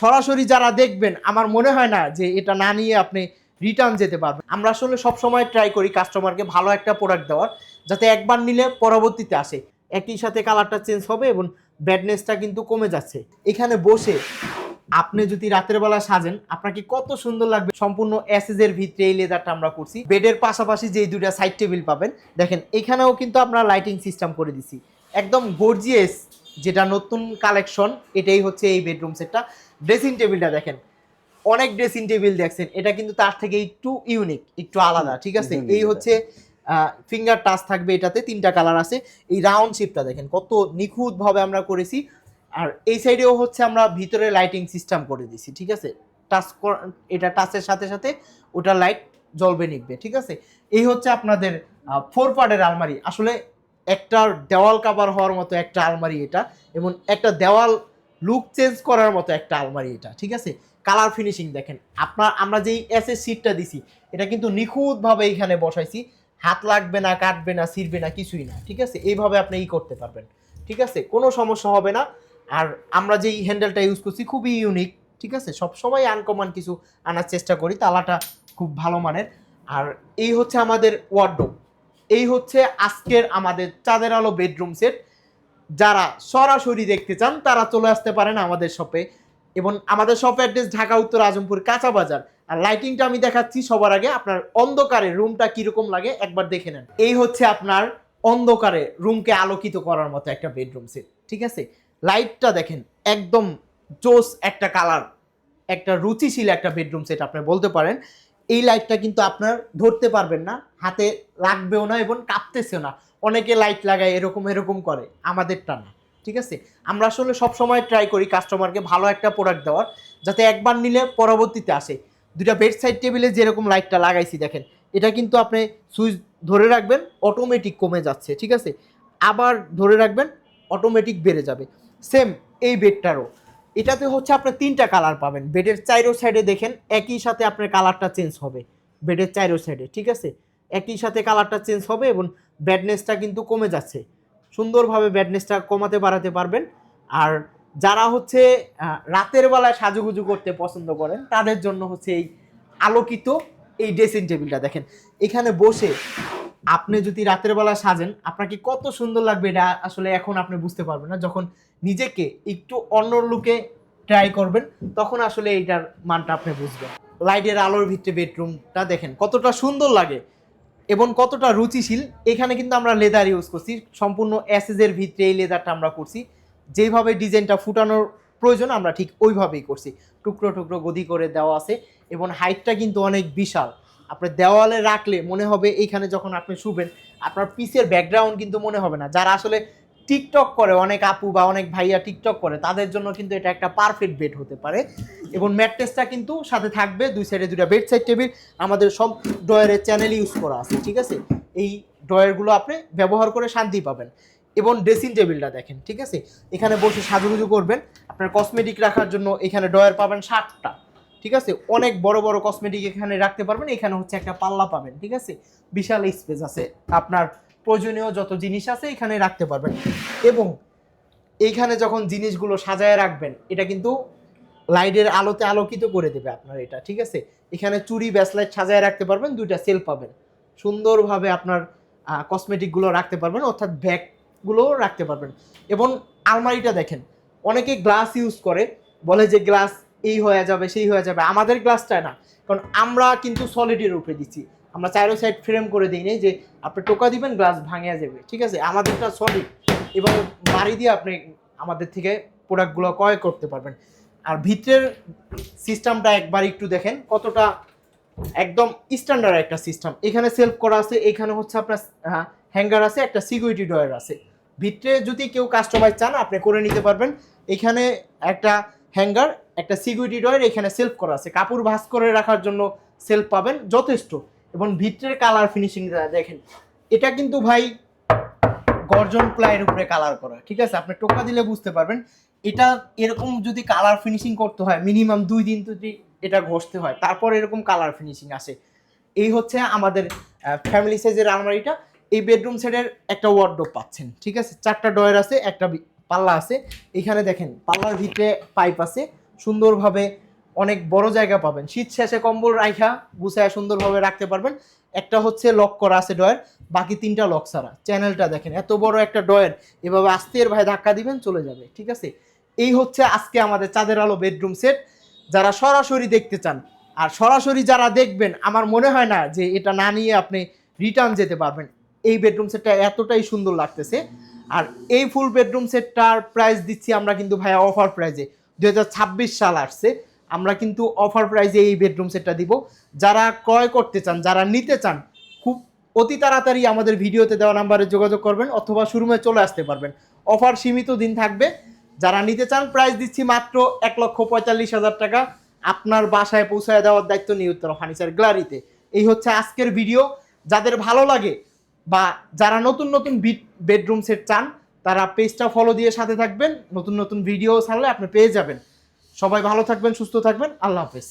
সরাসরি যারা দেখবেন, আমার মনে হয় না যে এটা না নিয়ে আপনি রিটার্ন যেতে পারবেন। আমরা আসলে সবসময় ট্রাই করি কাস্টমারকে ভালো একটা প্রোডাক্ট দেওয়ার, যাতে একবার নিলে পরবর্তীতে আসে। একই সাথে কালারটা চেঞ্জ হবে এবং ব্যাডনেসটা কিন্তু কমে যাচ্ছে। এখানে বসে আপনি যদি রাতের বেলা সাজেন, আপনাকে কত সুন্দর লাগবে। সম্পূর্ণ এর ভিতরে এই লেদারটা আমরা করছি। বেডের পাশাপাশি যে দুইটা সাইড টেবিল পাবেন, দেখেন, এখানেও কিন্তু আমরা লাইটিং সিস্টেম করে দিছি। একদম গর্জিয়াস যেটা নতুন কালেকশন এটাই হচ্ছে এই বেডরুম সেটটা ড্রেসিং টেবিলটা দেখেন। অনেক ড্রেসিং টেবিল দেখছেন। এটা কিন্তু তার থেকে একটু ইউনিক একটু আলাদা ঠিক আছে? এই হচ্ছে ফিঙ্গার টাচ থাকবে এটাতে তিনটা কালার আছে। এই রাউন্ড শেপটা দেখেন কত নিখুঁতভাবে আমরা করেছি। আর এই সাইডেও হচ্ছে আমরা ভিতরে লাইটিং সিস্টেম করে দিছি ঠিক আছে? টাচ এটা টাচের সাথে সাথে ওটা লাইট জ্বলবে নিবে ঠিক আছে? এই হচ্ছে আপনাদের ফোর পার্টের আলমারি। আসলে একটা দেওয়াল কাভার হওয়ার মতো একটা আলমারি এটা। এবং একটা দেওয়াল লুক চেঞ্জ করার মতো একটা আলমারি এটা, ঠিক আছে? কালার ফিনিশিং দেখেন, আপনার, আমরা যেই এস এস সিটটা দিছি, এটা কিন্তু নিখুঁতভাবে এখানে বসাইছি। হাত লাগবে না, কাটবে না, ছিঁড়বে না, কিছুই না, ঠিক আছে? এইভাবে আপনি ই করতে পারবেন, ঠিক আছে? কোনো সমস্যা হবে না। আর আমরা যেই হ্যান্ডেলটা ইউজ করছি, খুবই ইউনিক ঠিক আছে? সব সময় আনকমন কিছু আনার চেষ্টা করি, তালাটা খুব ভালো মানের। আর এই হচ্ছে আমাদের ওয়ার্ডরোব এই হচ্ছে আজকের আমাদের চাঁদের আলো বেডরুম সেট যারা সরাসরি দেখতে চান, তারা চলে আসতে পারেন আমাদের শপে এবং আমাদের শপ অ্যাড্রেস ঢাকা, উত্তর আজমপুর কাঁচা বাজার। আর লাইটিংটা আমি দেখাচ্ছি সবার আগে, আপনার অন্ধকারে রুমটা কীরকম লাগে, একবার দেখে নেন। এই হচ্ছে আপনার অন্ধকারে রুমকে আলোকিত করার মতো একটা বেডরুম সেট ঠিক আছে? লাইটটা দেখেন, একদম জোস একটা কালার একটা রুচিশীল একটা বেডরুম সেট আপনি বলতে পারেন। এই লাইটটা কিন্তু আপনার ধরতে পারবেন না, হাতে লাগবেও না এবং কাঁপতেছেও না। অনেকে লাইট লাগায়, এরকম এরকম করে, আমাদেরটা না, ঠিক আছে? আমরা আসলে সব সময় ট্রাই করি কাস্টমারকে ভালো একটা প্রোডাক্ট দেওয়ার, যাতে একবার নিলে পরবর্তীতে আসে। দুটা বেড সাইড টেবিলে যেরকম লাইটটা লাগাইছি দেখেন, এটা কিন্তু আপনি সুইচ ধরে রাখবেন অটোমেটিক কমে যাচ্ছে, ঠিক আছে? আবার ধরে রাখবেন অটোমেটিক বেড়ে যাবে। সেম এই বেডটারও এটাতে হচ্ছে আপনি তিনটা কালার পাবেন। বেডের চাইরো সাইডে দেখেন, একই সাথে আপনার কালারটা চেঞ্জ হবে। বেডের চাইরো সাইডে ঠিক আছে? একই সাথে কালারটা চেঞ্জ হবে এবং ব্যাডনেসটা কিন্তু কমে যাচ্ছে। সুন্দরভাবে ব্যাডনেসটা কমাতে, বাড়াতে পারবেন। আর যারা হচ্ছে রাতের বেলায় সাজুগুজু করতে পছন্দ করেন, তাদের জন্য হচ্ছে এই আলোকিত এই ড্রেসিং টেবিলটা দেখেন। এখানে বসে আপনি যদি রাতের বেলা সাজেন, আপনাকে কত সুন্দর লাগবে এটা আসলে এখন আপনি বুঝতে পারবেন না। যখন নিজেকে একটু অন্য লুকে ট্রাই করবেন, তখন আসলে এইটার মানটা আপনি বুঝবেন। লাইটের আলোর ভিতরে বেডরুমটা দেখেন, কতটা সুন্দর লাগে এবং কতটা রুচিশীল। এখানে কিন্তু আমরা লেদার ইউজ করছি, সম্পূর্ণ অ্যাসেজের ভিতরে এই লেদারটা আমরা করছি। যেভাবে ডিজাইনটা ফুটানোর প্রয়োজন, আমরা ঠিক ওইভাবেই করছি। টুকরো টুকরো গদি করে দেওয়া আছে এবং হাইটটা কিন্তু অনেক বিশাল। আপনার দেওয়ালে রাখলে মনে হবে এইখানে যখন আপনি শুবেন, আপনার পিসের ব্যাকগ্রাউন্ড কিন্তু মনে হবে না। যারা আসলে টিকটক করে, অনেক আপু বা অনেক ভাইয়া টিকটক করে, তাদের জন্য কিন্তু এটা একটা পারফেক্ট বেড হতে পারে। এবং ম্যাট্রেসটা কিন্তু সাথে থাকবে, দুই সাইডে দুটা বেড সাইড টেবিল আমাদের সব ড্রয়ারের চ্যানেল ইউজ করা আছে, ঠিক আছে? এই ড্রয়ারগুলো আপনি ব্যবহার করে শান্তি পাবেন। এবং ড্রেসিং টেবিলটা দেখেন, ঠিক আছে? এখানে বসে সাজুগুজু করবেন। আপনার কসমেটিক রাখার জন্য এখানে ড্রয়ার পাবেন ষাটটা। ঠিক আছে? অনেক বড় বড় কসমেটিক এখানে রাখতে পারবেন, এখানে হচ্ছে একটা পাল্লা পাবেন, ঠিক আছে? বিশাল স্পেস আছে। আপনার প্রয়োজনীয় যত জিনিস আছে এখানে রাখতে পারবেন। এবং এইখানে যখন জিনিসগুলো সাজায় রাখবেন, এটা কিন্তু লাইটের আলোতে আলোকিত করে দেবে আপনার এটা, ঠিক আছে? এখানে চুরি ব্যাসলাইট সাজায় রাখতে পারবেন, দুইটা সেল পাবেন। সুন্দরভাবে আপনার কসমেটিকগুলো রাখতে পারবেন, অর্থাৎ ব্যাগগুলোও রাখতে পারবেন। এবং আলমারিটা দেখেন, অনেকে গ্লাস ইউজ করে, বলে যে গ্লাস এই হয়ে যাবে, সেই হয়ে যাবে। আমাদের গ্লাসটা না। কারণ আমরা কিন্তু সলিডের উপরে দিচ্ছি। আমরা চারো সাইড ফ্রেম করে দিই যে, আপনি টোকা দিবেন গ্লাস ভাঙিয়া যাবে। ঠিক আছে? আমাদেরটা সলিড এবং বাড়ি দিয়ে আপনি আমাদের থেকে প্রোডাক্টগুলো ক্রয় করতে পারবেন। আর ভিতরের সিস্টেমটা একবার একটু দেখেন, কতটা একদম স্ট্যান্ডার্ড একটা সিস্টেম এখানে সেলফ করা আছে, এখানে হচ্ছে আপনার হ্যাঙ্গার আছে, একটা সিকিউরিটি ডয়ার আছে। ভিতরে যদি কেউ কাস্টমাইজ চান, আপনি করে নিতে পারবেন। এখানে একটা হ্যাঙ্গার, একটা সিকিউরিটি ডয়ার এখানে সেলফ করা আছে। কাপড় ভাঁজ করে রাখার জন্য সেলফ পাবেন যথেষ্ট। এবং ভিতরের কালার ফিনিশিং দেখেন, এটা কিন্তু ভাই গর্জন প্লাইয়ের উপরে কালার করা, ঠিক আছে? আপনি টোকা দিলে বুঝতে পারবেন। এটা এরকম যদি কালার ফিনিশিং করতে হয়, মিনিমাম দুই দিন যদি এটা ঘষতে হয়, তারপর এরকম কালার ফিনিশিং আসে। এই হচ্ছে আমাদের ফ্যামিলি সাইজের আলমারিটা। এই বেডরুম সেটের একটা ওয়ার্ডরোব পাচ্ছেন, ঠিক আছে? চারটা ডয়ার আছে, একটা পাল্লা আছে। এখানে দেখেন, পাল্লার ভিতরে পাইপ আছে। সুন্দরভাবে অনেক বড় জায়গা পাবেন। শীত শেষে কম্বল রাইখা গুছায় সুন্দরভাবে রাখতে পারবেন। একটা হচ্ছে লক করা আছে ডয়ের বাকি তিনটা লক ছাড়া। চ্যানেলটা দেখেন, এত বড় একটা ডয়ের এভাবে আস্তে এর ভাই ধাক্কা দিবেন, চলে যাবে, ঠিক আছে? এই হচ্ছে আজকে আমাদের চাঁদের আলো বেডরুম সেট যারা সরাসরি দেখতে চান, আর সরাসরি যারা দেখবেন, আমার মনে হয় না যে এটা না নিয়ে আপনি রিটার্ন যেতে পারবেন। এই বেডরুম সেটটা এতটাই সুন্দর লাগতেছে। আর এই ফুল বেডরুম সেটটার প্রাইস দিচ্ছি আমরা কিন্তু ভাইয়া অফার প্রাইজে দুই হাজার ছাব্বিশ সাল আসছে, আমরা কিন্তু অফার প্রাইজে এই বেডরুম সেটটা দিব। যারা ক্রয় করতে চান, যারা নিতে চান, খুব অতি তাড়াতাড়ি আমাদের ভিডিওতে দেওয়া নাম্বারে যোগাযোগ করবেন অথবা শোরুমে চলে আসতে পারবেন। অফার সীমিত দিন থাকবে। যারা নিতে চান প্রাইস দিচ্ছি মাত্র এক লক্ষ পঁয়তাল্লিশ হাজার টাকা। আপনার বাসায় পৌঁছায় দেওয়ার দায়িত্ব নিয়ে উত্তর ফার্নিচার গ্যালারিতে। এই হচ্ছে আজকের ভিডিও যাদের ভালো লাগে বা যারা নতুন নতুন বেডরুম সেট চান, তারা পেজটা ফলো দিয়ে সাথে থাকবেন। নতুন নতুন ভিডিও ছাড়লে আপনি পেয়ে যাবেন। সবাই ভালো থাকবেন, সুস্থ থাকবেন। আল্লাহ হাফেজ।